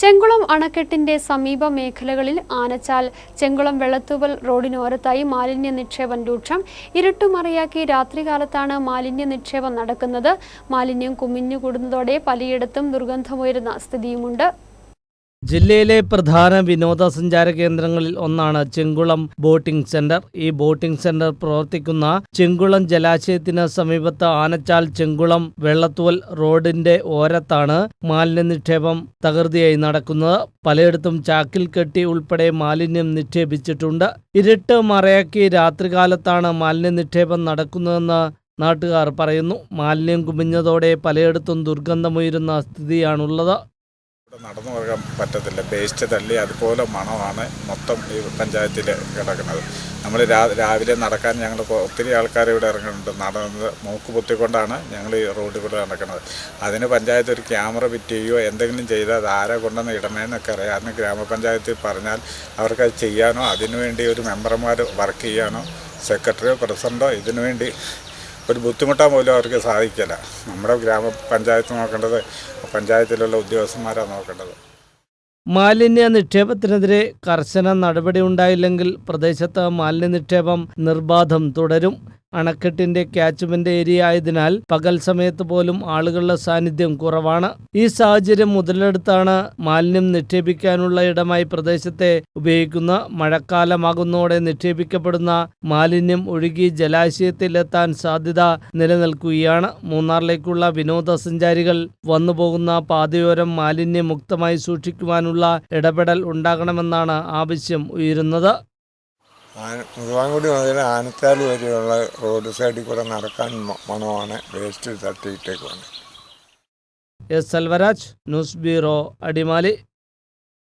ചെങ്കുളം അണക്കെട്ടിന്റെ സമീപ മേഖലകളിൽ ആനച്ചാൽ ചെങ്കുളം വെള്ളത്തൂവൽ റോഡിനോരത്തായി മാലിന്യ നിക്ഷേപം രൂക്ഷം ഇരുട്ടുമറയാക്കി രാത്രികാലത്താണ് മാലിന്യ നിക്ഷേപം നടക്കുന്നത്. മാലിന്യം കുമിഞ്ഞുകൂടുന്നതോടെ പലയിടത്തും ദുർഗന്ധമുയരുന്ന സ്ഥിതിയുമുണ്ട്. ജില്ലയിലെ പ്രധാന വിനോദസഞ്ചാര കേന്ദ്രങ്ങളിൽ ഒന്നാണ് ചെങ്കുളം ബോട്ടിംഗ് സെന്റർ. ഈ ബോട്ടിംഗ് സെന്റർ പ്രവർത്തിക്കുന്ന ചെങ്കുളം ജലാശയത്തിന് സമീപത്ത് ആനച്ചാൽ ചെങ്കുളം വെള്ളത്തുവൽ റോഡിന്റെ ഓരത്താണ് മാലിന്യ നിക്ഷേപം തകൃതിയായി നടക്കുന്നത്. പലയിടത്തും ചാക്കിൽ കെട്ടി ഉൾപ്പെടെ മാലിന്യം നിക്ഷേപിച്ചിട്ടുണ്ട്. ഇരുട്ട് മറയാക്കി രാത്രികാലത്താണ് മാലിന്യ നിക്ഷേപം നടക്കുന്നതെന്ന് നാട്ടുകാർ പറയുന്നു. മാലിന്യം കുമിഞ്ഞതോടെ പലയിടത്തും ദുർഗന്ധമുയരുന്ന സ്ഥിതിയാണുള്ളത്. നടന്നു പോകാൻ പറ്റത്തില്ല. വേസ്റ്റ് തള്ളി അതുപോലെ മണമാണ് മൊത്തം ഈ പഞ്ചായത്തിൽ കിടക്കുന്നത്. നമ്മൾ രാവിലെ നടക്കാൻ ഞങ്ങൾ ഒത്തിരി ആൾക്കാർ ഇവിടെ ഇറങ്ങുന്നുണ്ട്. നടന്നത് മൂക്ക് പൊത്തിക്കൊണ്ടാണ് ഞങ്ങൾ ഈ റോഡിൽ കൂടെ നടക്കുന്നത്. അതിന് പഞ്ചായത്ത് ഒരു ക്യാമറ ഫിറ്റ് ചെയ്യുകയോ എന്തെങ്കിലും ചെയ്താൽ അത് ആരെ കൊണ്ടുവന്ന് ഇടണേന്നൊക്കെ അറിയാം. അന്ന് ഗ്രാമപഞ്ചായത്തിൽ പറഞ്ഞാൽ അവർക്കത് ചെയ്യാനോ അതിനുവേണ്ടി ഒരു മെമ്പർമാർ വർക്ക് ചെയ്യാനോ സെക്രട്ടറിയോ പ്രസിഡന്റോ ഇതിനുവേണ്ടി ഒരു ബുദ്ധിമുട്ടാൻ പോലും അവർക്ക് സാധിക്കില്ല. നമ്മുടെ ഗ്രാമപഞ്ചായത്ത് നോക്കേണ്ടത് പഞ്ചായത്തിലുള്ള ഉദ്യോഗസ്ഥന്മാരാണ് നോക്കേണ്ടത്. മാലിന്യ നിക്ഷേപത്തിനെതിരെ കർശന നടപടി ഉണ്ടായില്ലെങ്കിൽ പ്രദേശത്ത് മാലിന്യ നിക്ഷേപം നിർബാധം തുടരും. അണക്കെട്ടിന്റെ ക്യാച്ച്മെന്റ് ഏരിയ ആയതിനാൽ പകൽ സമയത്ത് പോലും ആളുകളുടെ സാന്നിധ്യം കുറവാണ്. ഈ സാഹചര്യം മുതലെടുത്താണ് മാലിന്യം നിക്ഷേപിക്കാനുള്ള ഇടമായി പ്രദേശത്തെ ഉപയോഗിക്കുന്ന മഴക്കാലമാകുന്നതോടെ നിക്ഷേപിക്കപ്പെടുന്ന മാലിന്യം ഒഴുകി ജലാശയത്തിലെത്താൻ സാധ്യത നിലനിൽക്കുകയാണ്. മൂന്നാറിലേക്കുള്ള വിനോദസഞ്ചാരികൾ വന്നുപോകുന്ന പാതയോരം മാലിന്യമുക്തമായി സൂക്ഷിക്കുവാനുള്ള ഇടപെടൽ ഉണ്ടാകണമെന്നാണ് ആവശ്യം ഉയരുന്നത്. ആന മുതുവാങ്കുടി മുതൽ ആനത്താൽ വരെയുള്ള റോഡ് സൈഡിൽ കൂടെ നടക്കാൻ മണമാണ് waste തട്ടിയിട്ടേക്കുവാണ്. S Selvaraj news bureau Adimali.